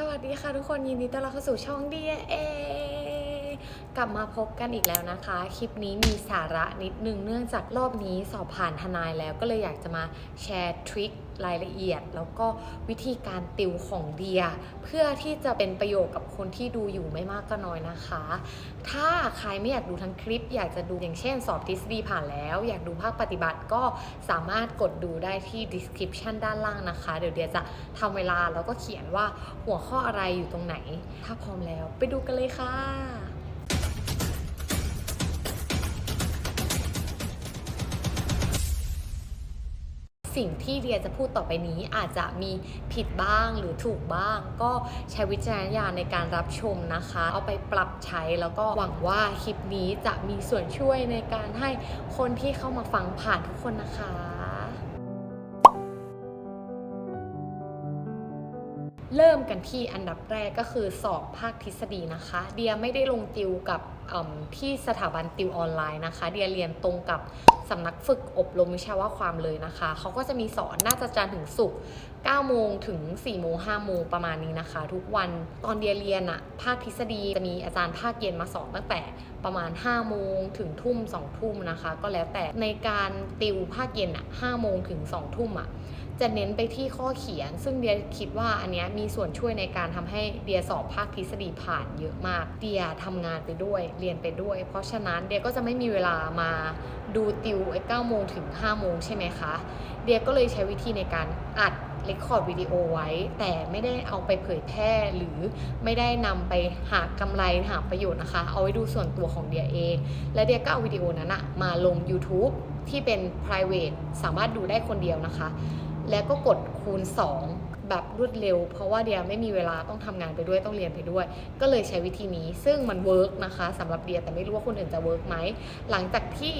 สวัสดีค่ะทุกคนยินดีต้อนรับเข้าสู่ช่อง DA กลับมาพบกันอีกแล้วนะคะ คลิปนี้มีสาระนิดนึงเนื่องจากรอบนี้สอบผ่านทนายแล้วก็เลยอยากจะมาแชร์ทริค รายละเอียด แล้วก็วิธีการติวของเดีย เพื่อที่จะเป็นประโยชน์กับคนที่ดูอยู่ไม่มากก็น้อยนะคะ ถ้าใครไม่อยากดูทั้งคลิป อยากจะดูอย่างเช่นสอบทฤษฎีผ่านแล้ว อยากดูภาคปฏิบัติก็สามารถกดดูได้ที่ description ด้านล่างนะคะ เดี๋ยวเดียจะทำเวลาแล้วก็เขียนว่าหัวข้ออะไรอยู่ตรงไหน ถ้าพร้อมแล้วไปดูกันเลยค่ะ สิ่งที่เดียจะพูดต่อไปนี้อาจจะมีผิดบ้างหรือถูกบ้าง ก็ใช้วิจารณญาณในการรับชมนะคะ เอาไปปรับใช้แล้วก็หวังว่าคลิปนี้จะมีส่วนช่วยในการให้คนที่เข้ามาฟังผ่านทุกคนนะคะเริ่มกันที่อันดับแรกก็คือสอบภาคทฤษฎีนะคะ เดียไม่ได้ลงติวกับ ที่สถาบันติวออนไลน์นะคะ เดียเรียนตรงกับสำนักฝึกอบรมวิชาว่าความเลยนะคะ เขาก็จะมีสอนน่าจะจันทร์ถึงศุกร์9โมงถึง4โมง5โมงประมาณนี้นะคะ ทุกวันตอนเดียเรียนอะภาคทฤษฎีจะมีอาจารย์ภาคเย็นมาสอนตั้งแต่ประมาณ5โมงถึงทุ่ม2ทุ่มนะคะ ก็แล้วแต่ในการติวภาคเย็นอะ5โมงถึง2ทุ่มอะ จะเน้นไปที่ข้อเขียน ซึ่งเดียคิดว่าอันเนี้ยมีส่วนช่วยในการทำให้เดียสอบภาคทฤษฎีผ่านเยอะมาก เดียทำงานไปด้วย เรียนไปด้วย เพราะฉะนั้นเดียก็จะไม่มีเวลามาดูติวไอ้9โมงถึง5โมงใช่ไหมคะ เดียก็เลยใช้วิธีในการอัดเรคคอร์ดวิดีโอไว้ แต่ไม่ได้เอาไปเผยแพร่หรือไม่ได้นำไปหากำไรหาประโยชน์นะคะ เอาไว้ดูส่วนตัวของเดียเอง และเดียก็เอาวิดีโอนั้นอะมาลง YouTube ที่เป็น private สามารถดูได้คนเดียวนะคะ แล้วก็กดคูณ 2 แบบรวดเร็ว เพราะว่าเดียไม่มีเวลาต้องทำงานไปด้วยต้องเรียนไปด้วย ก็เลยใช้วิธีนี้ซึ่งมันเวิร์กนะคะสำหรับเดียแต่ไม่รู้ว่าคนอื่นจะเวิร์กไหมหลังจากที่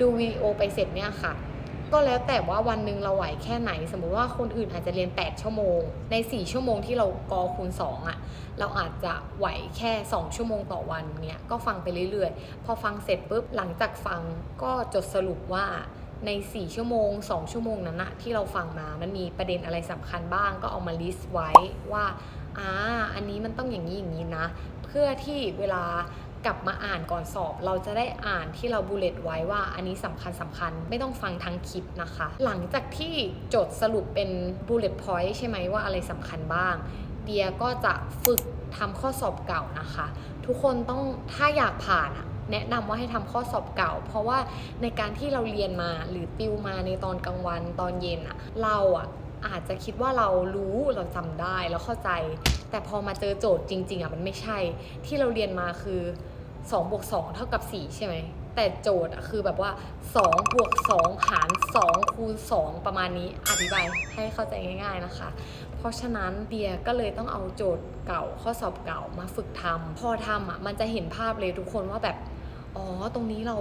ดูวิดีโอไปเสร็จเนี่ยค่ะก็แล้วแต่ว่าวันหนึ่งเราไหวแค่ไหน สมมุติว่าคนอื่นอาจจะเรียน 8 ชั่วโมง ใน 4 ชั่วโมงที่เรากอคูณ 2อะ่ะ เราอาจจะไหวแค่ 2 ชั่วโมงต่อวันเนี่ยก็ฟังไปเรื่อยๆ พอฟังเสร็จปุ๊บหลังจากฟังก็จดสรุปว่า ใน 4 ชั่วโมง 2 ชั่วโมงนั้นนะที่เราฟังมา มันมีประเด็นอะไรสำคัญบ้าง ก็เอามาลิสต์ไว้ว่าอ่าอันนี้มันต้องอย่างนี้อย่างนี้นะ เพื่อที่เวลากลับมาอ่านก่อนสอบ เราจะได้อ่านที่เราบูเลตไว้ว่าอันนี้สำคัญสำคัญไม่ต้องฟังทั้งคลิปนะคะ หลังจากที่จดสรุปเป็นบูเลตพอยต์ใช่ไหมว่าอะไรสำคัญบ้าง เดียก็จะฝึกทำข้อสอบเก่านะคะ ทุกคนต้องถ้าอยากผ่านอะ แนะนำว่าให้ทำข้อสอบเก่า เพราะว่าในการที่เราเรียนมาหรือติวมาในตอนกลางวันตอนเย็นอะเราอะอาจจะคิดว่าเรารู้เราจำได้แล้วเข้าใจ แต่พอมาเจอโจทย์จริง ๆอะมันไม่ใช่ ที่เราเรียนมาคือ2บวก2เท่ากับ 4 ใช่ไหมแต่โจทย์อะคือแบบว่า2บวก2หาร2คูณ2ประมาณนี้อธิบายให้เข้าใจง่าย ๆนะคะ เพราะฉะนั้นเดียก็เลยต้องเอาโจทย์เก่าข้อสอบเก่ามาฝึกทำพอทำอะมันจะเห็นภาพเลยทุกคนว่าแบบ อ๋อ ตรงนี้เรา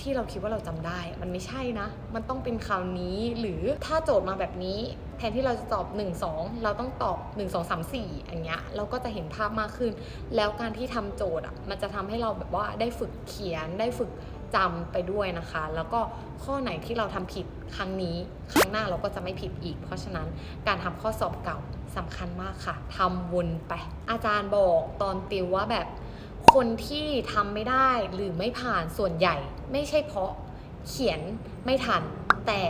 ที่เราคิดว่าเราจำได้ มันไม่ใช่นะ มันต้องเป็นคราวนี้ หรือถ้าโจทย์มาแบบนี้ แทนที่เราจะตอบ 1 2 เราต้องตอบ 1 2 3 4อย่างเงี้ย เราก็จะเห็นภาพมากขึ้น แล้วการที่ทำโจทย์อะ มันจะทำให้เราแบบว่าได้ฝึกเขียน ได้ฝึกจำไปด้วยนะคะ แล้วก็ข้อไหนที่เราทำผิดครั้งนี้ ครั้งหน้าเราก็จะไม่ผิดอีก เพราะฉะนั้นการทำข้อสอบเก่าสำคัญมากค่ะทำวนไป อาจารย์บอกตอนติวว่าแบบ คนที่ทำไม่ได้หรือไม่ผ่านส่วนใหญ่ ไม่ใช่เพราะเขียนไม่ทัน แต่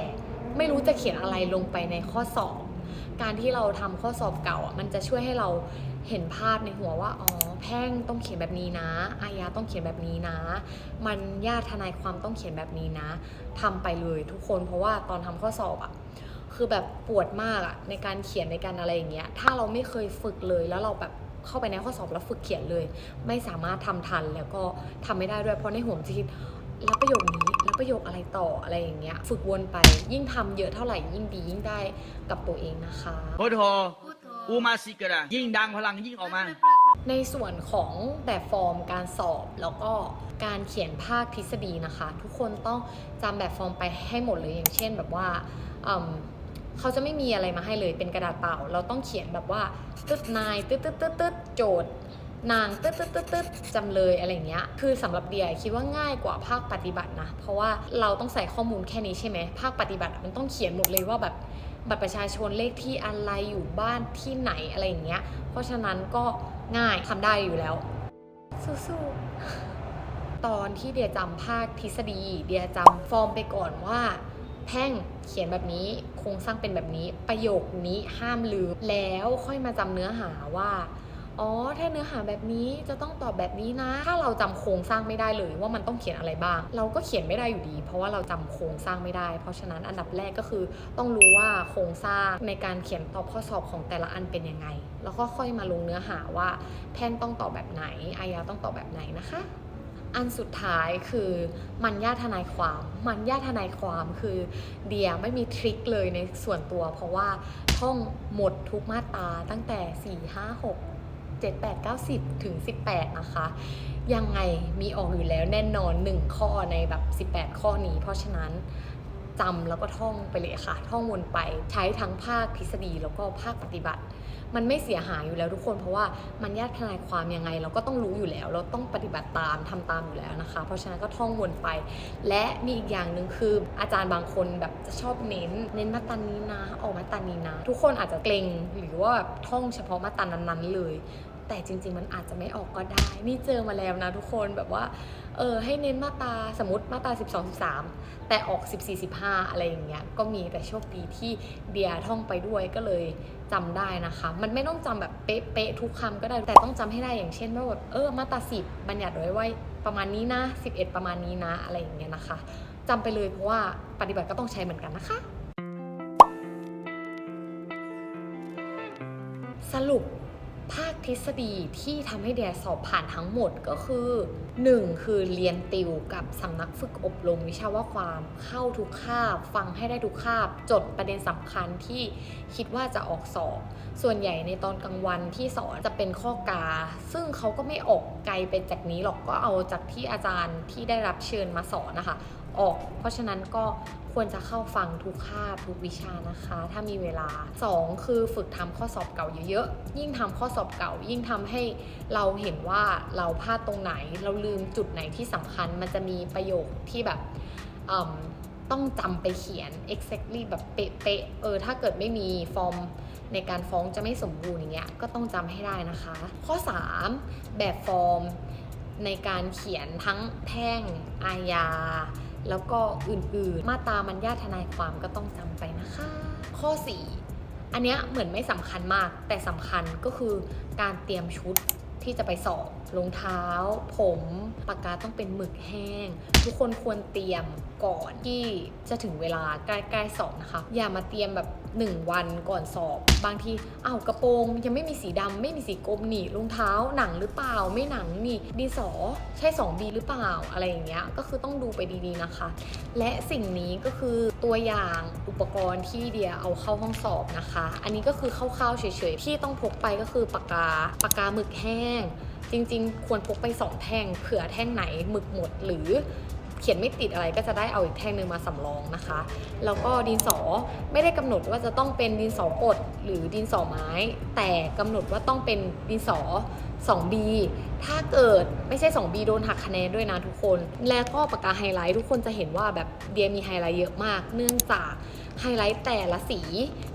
ไม่รู้จะเขียนอะไรลงไปในข้อสอบ การที่เราทำข้อสอบเก่ามันจะช่วยให้เราเห็นภาพในหัวว่าอ๋อแพ่งต้องเขียนแบบนี้นะ อาญาต้องเขียนแบบนี้นะ มันญาติทนายความต้องเขียนแบบนี้นะทำไปเลยทุกคนเพราะว่าตอนทำข้อสอบอะคือแบบปวดมากอะในการเขียนในการอะไรอย่างเงี้ยถ้าเราไม่เคยฝึกเลยแล้วเราแบบ เข้าไปในข้อสอบแล้วฝึกเขียนเลย ไม่สามารถทำทันแล้วก็ทำไม่ได้ด้วยเพราะในหัวมันจะคิดแล้วประโยคนี้แล้วประโยคอะไรต่ออะไรอย่างเงี้ย ฝึกวนไปยิ่งทำเยอะเท่าไหร่ยิ่งดียิ่งได้กับตัวเองนะคะพุทโธอูมาสิกระยิ่งดังพลังยิ่งออกมาในส่วนของแบบฟอร์มการสอบแล้วก็การเขียนภาคทฤษฎีนะคะ ทุกคนต้องจำแบบฟอร์มไปให้หมดเลยอย่างเช่นแบบว่าอืม เขาจะไม่มีอะไรมาให้เลยเป็นกระดาษเปล่า เราต้องเขียนแบบว่าตึ๊ดนายตึ๊ดตึ๊ดตึ๊ดตึ๊ดโจทย์นางตึ๊ดตึ๊ดตึ๊ดตึ๊ดจำเลยอะไรเงี้ย คือสำหรับเดียคิดว่าง่ายกว่าภาคปฏิบัตินะ เพราะว่าเราต้องใส่ข้อมูลแค่นี้ใช่ไหม ภาคปฏิบัติมันต้องเขียนหมดเลยว่าแบบบัตรประชาชนเลขที่อะไรอยู่บ้านที่ไหนอะไรอย่างเงี้ย เพราะฉะนั้นก็ง่ายทำได้อยู่แล้ว สู้ๆ ตอนที่เดียจำภาคทฤษฎี เดียจำฟอร์มไปก่อนว่า แพ่ง เขียนแบบนี้โครงสร้างเป็นแบบนี้ ประโยคนี้ห้ามลืม แล้วค่อยมาจำเนื้อหาว่าอ๋อ ถ้าเนื้อหาแบบนี้จะต้องตอบแบบนี้นะ ถ้าเราจำโครงสร้างไม่ได้เลยว่ามันต้องเขียนอะไรบ้าง เราก็เขียนไม่ได้อยู่ดี เพราะว่าเราจำโครงสร้างไม่ได้ เพราะฉะนั้นอันดับแรกก็คือต้องรู้ว่าโครงสร้างในการเขียนตอบข้อสอบของแต่ละอันเป็นยังไง แล้วก็ค่อยมาลงเนื้อหาว่าแพ่งต้องตอบแบบไหนอายาต้องตอบแบบไหนนะคะ อันสุดท้ายคือมันญาทนายความ มันญาทนายความคือเดียไม่มีทริคเลยในส่วนตัว เพราะว่าท่องหมดทุกมาตราตั้งแต่ 4 5 6 7 8 9 10 ถึง 18 นะคะ ยังไงมีออกอยู่แล้วแน่นอน 1 ข้อในแบบ 18 ข้อนี้ เพราะฉะนั้น จำแล้วก็ท่องไปเลยค่ะ ท่องวนไปใช้ทั้งภาคทฤษฎีแล้วก็ภาคปฏิบัติ มันไม่เสียหายอยู่แล้วทุกคนเพราะว่ามันญาติทนายความยังไง เราก็ต้องรู้อยู่แล้ว เราต้องปฏิบัติตามทำตามอยู่แล้วนะคะ เพราะฉะนั้นก็ท่องวนไป และมีอีกอย่างหนึ่งคือ อาจารย์บางคนแบบจะชอบเน้น เน้นมาตานี้นะออกมาตานี้นะ ทุกคนอาจจะเกรงหรือว่าแบบท่องเฉพาะมาตานั้นๆเลย แต่จริง ๆ มันอาจจะไม่ออกก็ได้ นี่เจอมาแล้วนะทุกคนแบบว่า เออให้เน้นมาตาสมมติมาตา 12 13 แต่ออก 14 15 อะไรอย่างเงี้ยก็มีแต่โชคดีที่เดียท่องไปด้วยก็เลยจำได้นะคะ มันไม่ต้องจำแบบเป๊ะๆทุกคำก็ได้ แต่ต้องจำให้ได้อย่างเช่นว่าแบบเออมาตา 10 บัญญัติไว้ว่าประมาณนี้นะ 11 ประมาณนี้นะอะไรอย่างเงี้ยนะคะจำไปเลยเพราะว่าปฏิบัติก็ต้องใช้เหมือนกันนะคะ สรุป ภาคทฤษฎีที่ทำให้เดียสอบผ่านทั้งหมดก็คือ 1. คือเรียนติวกับสำนักฝึกอบรมวิชาว่าความเข้าทุกคาบ ฟังให้ได้ทุกคาบ จดประเด็นสำคัญที่คิดว่าจะออกสอบ ส่วนใหญ่ในตอนกลางวันที่สอนจะเป็นข้อกา ซึ่งเขาก็ไม่ออกไกลไปจากนี้หรอกก็เอาจากที่อาจารย์ที่ได้รับเชิญมาสอนนะคะ ออก เพราะฉะนั้นก็ ควรจะเข้าฟังทุกคาบทุกวิชานะคะ ถ้ามีเวลา 2 คือฝึกทำข้อสอบเก่าเยอะๆ ยิ่งทำข้อสอบเก่า ยิ่งทำให้เราเห็นว่าเราพลาดตรงไหน เราลืมจุดไหนที่สำคัญ มันจะมีประโยคที่แบบต้องจำไปเขียน exactly แบบเป๊ะๆเออถ้าเกิดไม่มีฟอร์มในการฟ้องจะไม่สมบูรณ์อย่างเงี้ยก็ต้องจำให้ได้นะคะ ข้อ 3 แบบฟอร์มในการเขียนทั้งแพ่งอาญา แล้วก็อื่นๆ มาตามันญาติทนายความก็ต้องจำไปนะคะ ข้อ 4 อันเนี้ยเหมือนไม่สำคัญมาก แต่สำคัญก็คือการเตรียมชุดที่จะไปสอบ รองเท้า ผมปากกาต้องเป็นหมึกแห้ง ทุกคนควรเตรียมก่อนที่จะถึงเวลาใกล้ๆสอบนะคะ อย่ามาเตรียมแบบ 1 วันก่อนสอบ บางทีอ้าวกระโปรงยังไม่มีสีดำไม่มีสีกรมนี่รองเท้าหนังหรือเปล่า ไม่หนังนี่ดินสอใช่ 2B หรือเปล่าอะไรอย่างเงี้ยก็คือต้องดูไปดีๆนะคะ และสิ่งนี้ก็คือตัวอย่างอุปกรณ์ที่เดียเอาเข้าห้องสอบนะคะ อันนี้ก็คือคร่าวๆเฉยๆที่ต้องพกไปก็คือปากกาปากกาหมึกแห้ง จริง ๆ ควรพกไป 2 แท่งเผื่อแท่งไหนหมึกหมดหรือเขียนไม่ติดอะไรก็จะได้เอาอีกแท่งหนึ่งมาสำรองนะคะ แล้วก็ดินสอไม่ได้กำหนดว่าจะต้องเป็นดินสอกดหรือดินสอไม้ แต่กำหนดว่าต้องเป็นดินสอ 2B ถ้าเกิดไม่ใช่ 2B โดนหักคะแนนด้วยนะทุกคน แล้วก็ปากกาไฮไลท์ทุกคนจะเห็นว่าแบบเดียมีไฮไลท์เยอะมาก เนื่องจาก ไฮไลท์แต่ละสี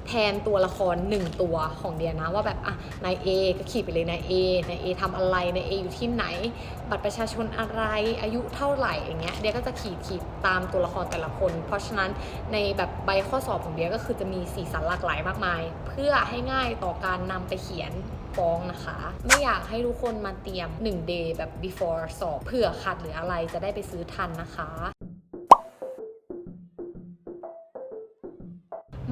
แทนตัวละคร 1 ตัวของเดียนะว่าแบบอะนาย A ก็ขีดไปเลยนาย A นาย A ทำอะไรนาย A ออยู่ที่ไหน บัตรประชาชนอะไรอายุเท่าไหร่อย่างเงี้ยเดียก็จะขีดขีดตามตัวละครแต่ละคน เพราะฉะนั้นในแบบใบข้อสอบของเดียก็คือจะมีสีสันหลากหลายมากมาย เพื่อให้ง่ายต่อการนำไปเขียนฟ้องนะคะ ไม่อยากให้ทุกคนมาเตรียม 1 day แบบ before สอบเผื่อขาดหรืออะไรจะได้ไปซื้อทันนะคะ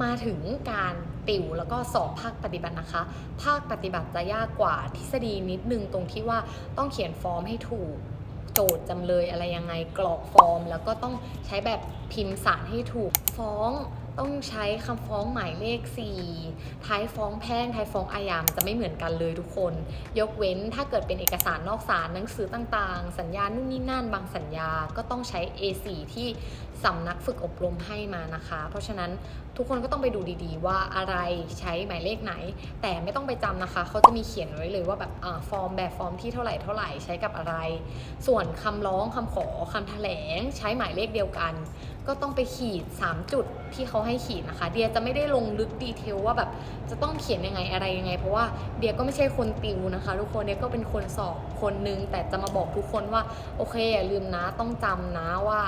มาถึงการติวแล้วก็สอบภาคปฏิบัตินะคะ ภาคปฏิบัติจะยากกว่าทฤษฎีนิดนึงตรงที่ว่าต้องเขียนฟอร์มให้ถูกโจทย์จำเลยอะไรยังไงกรอกฟอร์ม แล้วก็ต้องใช้แบบพิมพ์สารให้ถูกฟ้อง ต้องใช้คำฟ้องหมายเลข 4 ท้ายฟ้องแพ่งท้ายฟ้องอาญามันจะไม่เหมือนกันเลยทุกคน ยกเว้นถ้าเกิดเป็นเอกสารนอกศาลหนังสือต่างๆ สัญญานู่นนี่นั่นบางสัญญาก็ต้องใช้ A4 ที่สำนักฝึกอบรมให้มานะคะ เพราะฉะนั้นทุกคนก็ต้องไปดูดีๆ ว่าอะไรใช้หมายเลขไหน แต่ไม่ต้องไปจำนะคะ เขาจะมีเขียนไว้เลยว่าแบบอฟอร์มแบบฟอร์มที่เท่าไหร่เท่าไหร่ใช้กับอะไร ส่วนคำร้องคำขอคำแถลงใช้หมายเลขเดียวกัน ก็ต้องไปขีด 3 จุดที่เขาให้ขีดนะคะ เดียจะไม่ได้ลงลึกดีเทลว่าแบบจะต้องเขียนยังไงอะไรยังไง เพราะว่าเดียก็ไม่ใช่คนติวนะคะ ทุกคนเดียก็เป็นคนสอบคนนึง แต่จะมาบอกทุกคนว่าโอเคอย่าลืมนะต้องจำนะว่า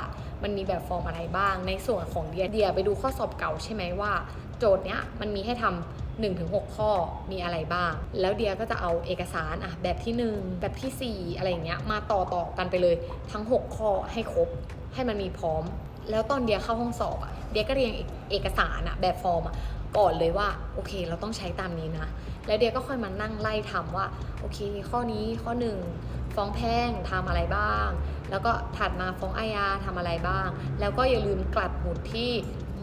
มันมีแบบฟอร์มอะไรบ้าง ในส่วนของเดียเดียไปดูข้อสอบเก่าใช่ไหมว่า โจทย์เนี้ยมันมีให้ทำ1-6ถึงข้อมีอะไรบ้าง แล้วเดียก็จะเอาเอกสารอะแบบที่ 1 แบบทีสี่ 4 อะไรอย่างเงี้ยมาต่อต่อกันไปเลยทั้ง 6 ข้อให้ครบให้มันมีพร้อม แล้วตอนเดียเข้าห้องสอบอะเดียก็เรียงเอกสารอะแบบฟอร์มอะก่อนเลยว่าโอเค เราต้องใช้ตามนี้นะ แล้วเดียก็ค่อยมานั่งไล่ทำว่า โอเค ข้อนี้ข้อหนึ่งฟ้องแพ่งทำอะไรบ้าง แล้วก็ถัดมาฟ้องอาญาทำอะไรบ้าง แล้วก็อย่าลืมกลับหมุดที่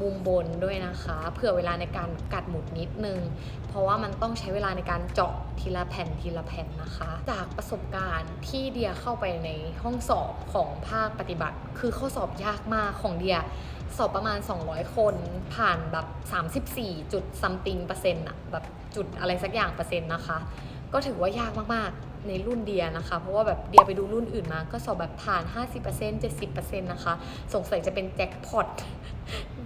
มุมบนด้วยนะคะ เผื่อเวลาในการกัดหมุดนิดนึง เพราะว่ามันต้องใช้เวลาในการเจาะทีละแผ่นทีละแผ่นนะคะ จากประสบการณ์ที่เดียเข้าไปในห้องสอบของภาคปฏิบัติ คือข้อสอบยากมากของเดียสอบประมาณ 200 คนผ่านแบบ 34จุด something เปอร์เซ็นต์อะแบบจุดอะไรสักอย่างเปอร์เซ็นต์นะคะ ก็ถือว่ายากมากๆ ในรุ่นเดียนะคะ เพราะว่าแบบเดียไปดูรุ่นอื่นมา ก็สอบแบบผ่าน 50% 70%นะคะ สงสัยจะเป็นแจ็คพอต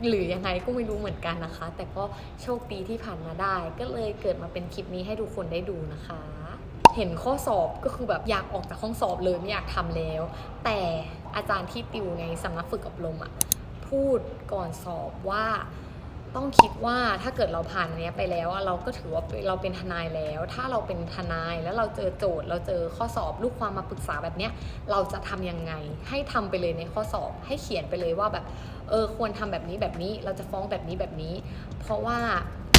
หรือยังไงก็ไม่รู้เหมือนกันนะคะ แต่ก็โชคดีที่ผ่านมาได้ ก็เลยเกิดมาเป็นคลิปนี้ให้ทุกคนได้ดูนะคะ เห็นข้อสอบก็คือแบบอยากออกจากห้องสอบเลยไม่อยากทำแล้ว แต่อาจารย์ที่ติวในสำนักฝึกอบรมอะพูดก่อนสอบว่า ต้องคิดว่าถ้าเกิดเราผ่านอันเนี้ยไปแล้วเราก็ถือว่าเราเป็นทนายแล้ว ถ้าเราเป็นทนายแล้วเราเจอโจทย์ เราเจอข้อสอบลูกความมาปรึกษาแบบเนี้ยเราจะทำยังไง ให้ทำไปเลยในข้อสอบ ให้เขียนไปเลยว่าแบบเออควรทำแบบนี้แบบนี้ เราจะฟ้องแบบนี้แบบนี้ เพราะว่า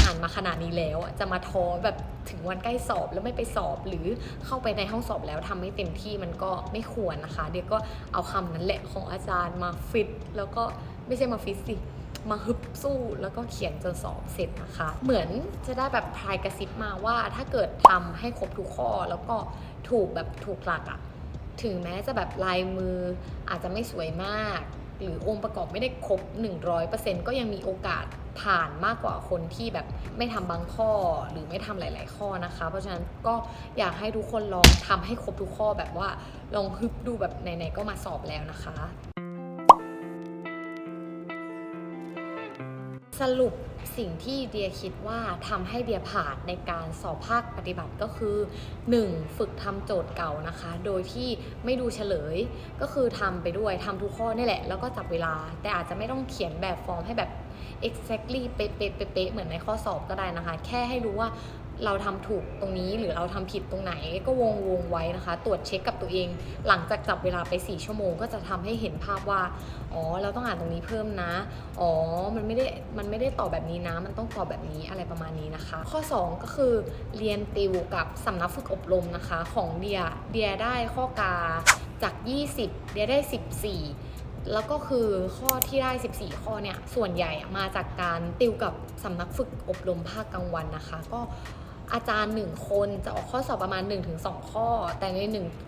อ่านมาขนาดนี้แล้วจะมาท้อแบบถึงวันใกล้สอบแล้วไม่ไปสอบหรือเข้าไปในห้องสอบแล้วทำไม่เต็มที่มันก็ไม่ควรนะคะ เดี๋ยวก็เอาคำนั้นแหละของอาจารย์มาฟิตแล้วก็ไม่ใช่มาฟิตสิ มาฮึบสู้แล้วก็เขียนจนสอบเสร็จนะคะ เหมือนจะได้แบบพายกระซิบมาว่าถ้าเกิดทำให้ครบทุกข้อแล้วก็ถูกแบบถูกหลักอะถึงแม้จะแบบลายมืออาจจะไม่สวยมาก หรือองค์ประกอบไม่ได้ครบ 100%ก็ยังมีโอกาสผ่านมากกว่าคนที่แบบไม่ทำบางข้อหรือไม่ทำหลาย ๆ ข้อนะคะ เพราะฉะนั้นก็อยากให้ทุกคนลองทำให้ครบทุกข้อแบบว่าลองฮึบดูแบบไหนๆก็มาสอบแล้วนะคะ สรุปสิ่งที่เดียคิดว่าทำให้เดียผ่านในการสอบภาคปฏิบัติก็คือ 1. ฝึกทำโจทย์เก่านะคะ โดยที่ไม่ดูเฉลย ก็คือทำไปด้วยทำทุกข้อนี่แหละ แล้วก็จับเวลา แต่อาจจะไม่ต้องเขียนแบบฟอร์มให้แบบ exactly เป๊ะๆเป๊ะๆเหมือนในข้อสอบก็ได้นะคะ แค่ให้รู้ว่า เราทำถูกตรงนี้หรือเราทำผิดตรงไหนก็วงวงไว้นะคะ ตรวจเช็คกับตัวเอง หลังจากจับเวลาไป 4 ชั่วโมง ก็จะทำให้เห็นภาพว่า อ๋อ เราต้องอ่านตรงนี้เพิ่มนะ อ๋อ มันไม่ได้ มันไม่ได้ตอบแบบนี้นะ มันต้องตอบแบบนี้อะไรประมาณนี้นะคะ ข้อ 2 ก็คือเรียนติวกับสำนักฝึกอบรมนะคะ ของเดีย เดียได้ข้อกาจาก 20 เดียได้ 14แล้วก็คือข้อที่ได้ 14 ข้อเนี่ย ส่วนใหญ่มาจากการติวกับสำนักฝึกอบรมภาคกลางวันนะคะ ก็ อาจารย์ 1 คนจะออกข้อสอบประมาณ 1-2 ข้อ แต่ใน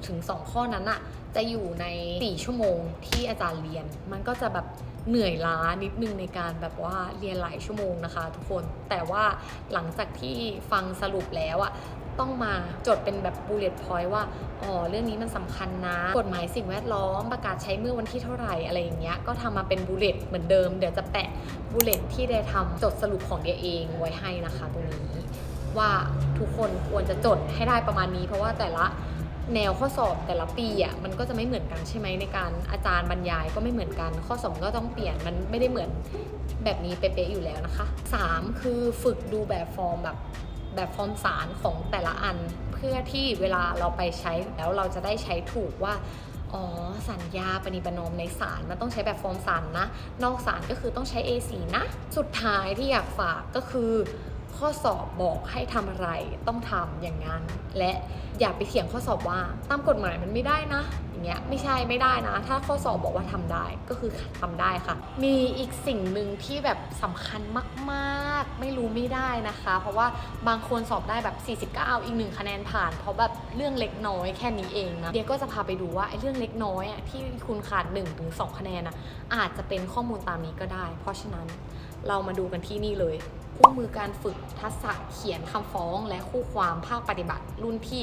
1-2 ข้อนั้นอะจะอยู่ใน 4 ชั่วโมงที่อาจารย์เรียน มันก็จะแบบเหนื่อยล้านิดนึงในการแบบว่าเรียนหลายชั่วโมงนะคะ ทุกคน แต่ว่าหลังจากที่ฟังสรุปแล้วอะต้องมาจดเป็นแบบ bullet point ว่า อ๋อ เรื่องนี้มันสำคัญนะ กฎหมายสิ่งแวดล้อมประกาศใช้เมื่อวันที่เท่าไหร่อะไรอย่างเงี้ย ก็ทำมาเป็นบูเลตเหมือนเดิม เดี๋ยวจะแปะบูเลตที่ได้ทำจดสรุปของเดียเองไว้ให้นะคะตรงนี้ ว่าทุกคนควรจะจดให้ได้ประมาณนี้ เพราะว่าแต่ละแนวข้อสอบแต่ละปีอะมันก็จะไม่เหมือนกันใช่ไหมในการอาจารย์บรรยายก็ไม่เหมือนกัน ข้อสอบก็ต้องเปลี่ยนมันไม่ได้เหมือนแบบนี้เป๊ะๆอยู่แล้วนะคะสามคือฝึกดูแบบฟอร์มแบบแบบฟอร์มสารของแต่ละอัน เพื่อที่เวลาเราไปใช้แล้วเราจะได้ใช้ถูกว่าอ๋อสัญญาปณิปนอมในศาลมันต้องใช้แบบฟอร์มศาลนะ นอกศาลก็คือต้องใช้ A4 นะ สุดท้ายที่อยากฝากก็คือ ข้อสอบบอกให้ทำอะไรต้องทำอย่างนั้น และอย่าไปเถียงข้อสอบว่าตามกฎหมายมันไม่ได้นะอย่างเงี้ยไม่ใช่ไม่ได้นะ ถ้าข้อสอบบอกว่าทำได้ก็คือทำได้ค่ะ มีอีกสิ่งหนึ่งที่แบบสำคัญมาก ๆ ไม่รู้ไม่ได้นะคะ เพราะว่าบางคนสอบได้แบบ 49 อีกหนึ่งคะแนนผ่าน เพราะแบบเรื่องเล็กน้อยแค่นี้เองนะเดี๋ยวก็จะพาไปดูว่าไอ้เรื่องเล็กน้อยอะที่คุณขาด1ถึง2คะแนนอะอาจจะเป็นข้อมูลตามนี้ก็ได้ เพราะฉะนั้นเรามาดูกันที่นี่เลย คู่มือการฝึกทักษะเขียนคำฟ้องและคู่ความภาคปฏิบัติรุ่นที่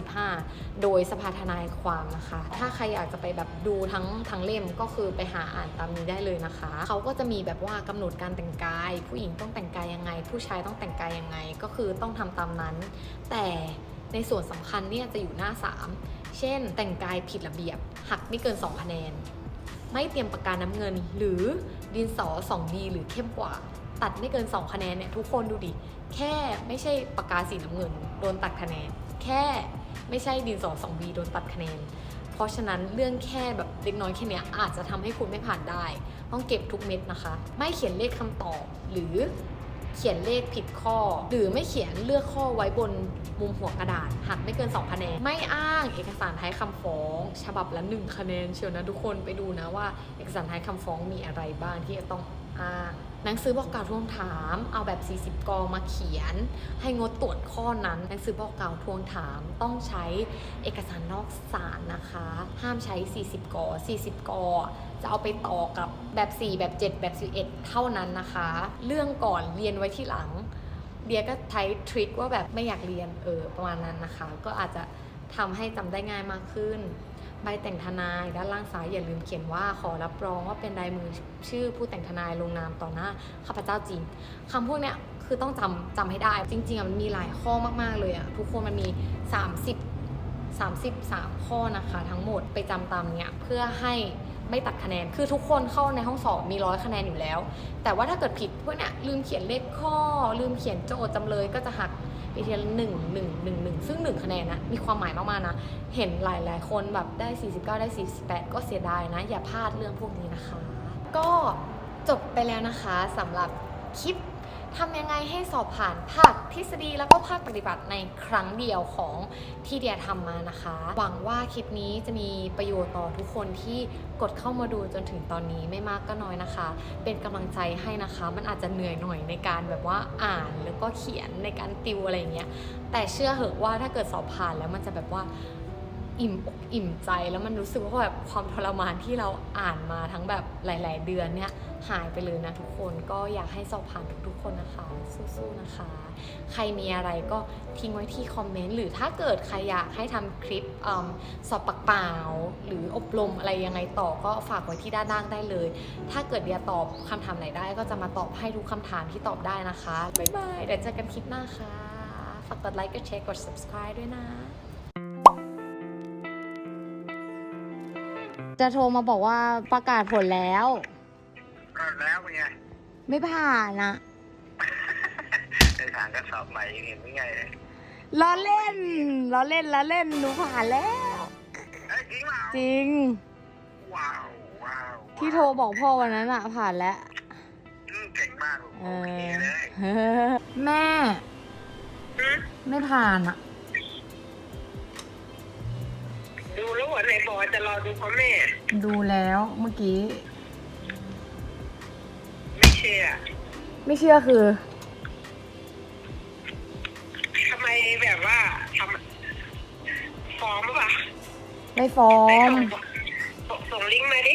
54-55 โดยสภาทนายความนะคะ ถ้าใครอยากจะไปแบบดูทั้งทั้งเล่มก็คือไปหาอ่านตามนี้ได้เลยนะคะ เขาก็จะมีแบบว่ากำหนดการแต่งกาย ผู้หญิงต้องแต่งกายยังไง ผู้ชายต้องแต่งกายยังไง ก็คือต้องทำตามนั้น แต่ในส่วนสำคัญเนี่ยจะอยู่หน้า 3 เช่น แต่งกายผิดระเบียบ หักไม่เกิน 2 คะแนน ไม่เตรียมปากกาน้ำเงิน หรือดินสอ 2B หรือเข้มกว่า ตัดไม่เกิน 2 คะแนนเนี่ยทุกคนดูดิ แค่ไม่ใช่ปากกาสีน้ำเงิน โดนตัดคะแนน แค่ไม่ใช่ดินสอ 2B โดนตัดคะแนน เพราะฉะนั้นเรื่องแค่แบบเล็กน้อยแค่นี้อาจจะทำให้คุณไม่ผ่านได้ ต้องเก็บทุกเม็ดนะคะ ไม่เขียนเลขคำตอบหรือเขียนเลขผิดข้อ หรือไม่เขียนเลือกข้อไว้บนมุมหัวกระดาษหักไม่เกิน 2 คะแนน ไม่อ้างเอกสารท้ายคำฟ้อง ฉบับละ 1 คะแนนเชียวนะทุกคนไปดูนะว่า เอกสารท้ายคำฟ้องมีอะไรบ้างที่จะต้องอ้าง หนังสือบอกกล่าวทวงถาม เอาแบบ 40 กอมาเขียน ให้งดตรวจข้อนั้น หนังสือบอกกล่าวทวงถาม ต้องใช้เอกสารนอกศาลนะคะ ห้ามใช้ 40 กอ 40 กอ จะเอาไปต่อกับแบบ 4 แบบ 7 แบบ 11 เท่านั้นนะคะ เรื่องก่อนเรียนไว้ที่หลังเดียก็ใช้ทริคว่าแบบไม่อยากเรียนเออประมาณนั้นนะคะ ก็อาจจะทำให้จำได้ง่ายมากขึ้น ใบแต่งทนายด้านล่างซ้ายอย่าลืมเขียนว่าขอรับรองว่าเป็นลายมือชื่อผู้แต่งทนายลงนามต่อหน้าข้าพเจ้าจริงคำพวกเนี้ยคือต้องจำจำให้ได้ จริงๆอะมันมีหลายข้อมากๆเลยอะทุกคนมันมี 30 33 ข้อนะคะทั้งหมดไปจำตามเนี้ยเพื่อให้ไม่ตัดคะแนน คือทุกคนเข้าในห้องสอบมีร้อยคะแนนอยู่แล้ว แต่ว่าถ้าเกิดผิดพวกเนี้ยลืมเขียนเลขข้อ ลืมเขียนโจทย์จำเลยก็จะหัก ปทีละหนึ่งหนึ่งหนึ่งหนึ่งซึ่งหนึ่งคะแนนนะมีความหมายมากๆนะ เห็นหลายๆ คนแบบได้ 49 ได้ 48 ก็เสียดายนะ อย่าพลาดเรื่องพวกนี้นะคะ ก็จบไปแล้วนะคะสำหรับคลิป ทำยังไงให้สอบผ่านภาคทฤษฎีแล้วก็ภาคปฏิบัติในครั้งเดียวของที่เดียทำมานะคะ หวังว่าคลิปนี้จะมีประโยชน์ต่อทุกคนที่กดเข้ามาดูจนถึงตอนนี้ไม่มากก็น้อยนะคะ เป็นกำลังใจให้นะคะ มันอาจจะเหนื่อยหน่อยในการแบบว่าอ่านแล้วก็เขียนในการติวอะไรอย่างเงี้ยแต่เชื่อเหอะว่าถ้าเกิดสอบผ่านแล้วมันจะแบบว่า อิ่มอกอิ่มใจแล้วมันรู้สึกว่าแบบความทรมานที่เราอ่านมาทั้งแบบหลาย ๆ เดือนเนี่ยหายไปเลยนะทุกคนก็อยากให้สอบผ่านทุก ๆ คนนะคะ สู้ๆนะคะ ใครมีอะไรก็ทิ้งไว้ที่คอมเมนต์ หรือถ้าเกิดใครอยากให้ทำคลิปอสอบปากเปล่า หรืออบรมอะไรยังไงต่อก็ฝากไว้ที่ด้านล่างได้เลย ถ้าเกิดเดียตอบคำถามไหนได้ ก็จะมาตอบให้ทุกคำถามที่ตอบได้นะคะบ๊ายบายเดี๋ยวเจอกันคลิปหน้าค่ะฝากกดไลค์กดแชร์กด subscribe ด้วยนะ จะโทรมาบอกว่าประกาศผลแล้ว ก็แล้วเป็นไงไม่ผ่านอะในทางก็สอบใหม่ยังเห็นไม่ไงล้อเล่นล้อเล่นล้อเล่นหนูผ่านแล้ว เอ้ยจริงเปล่าจริง ว้าวว้าวที่โทรบอกพ่อวันนั้นอะผ่านแล้ว อืมเก่งมากเอโอเคอเลย แม่ ไม่ผ่านอะ ดูแล้วหัวไหนบอกว่าจะรอดูพ่อแม่ ดูแล้วเมื่อกี้ ไม่เชื่อไม่เชื่อคือ ทำไมแบบว่าทำฟ้องหรือเปล่าไม่ฟ้อไหนงส่งส่งลิงก์มาดิ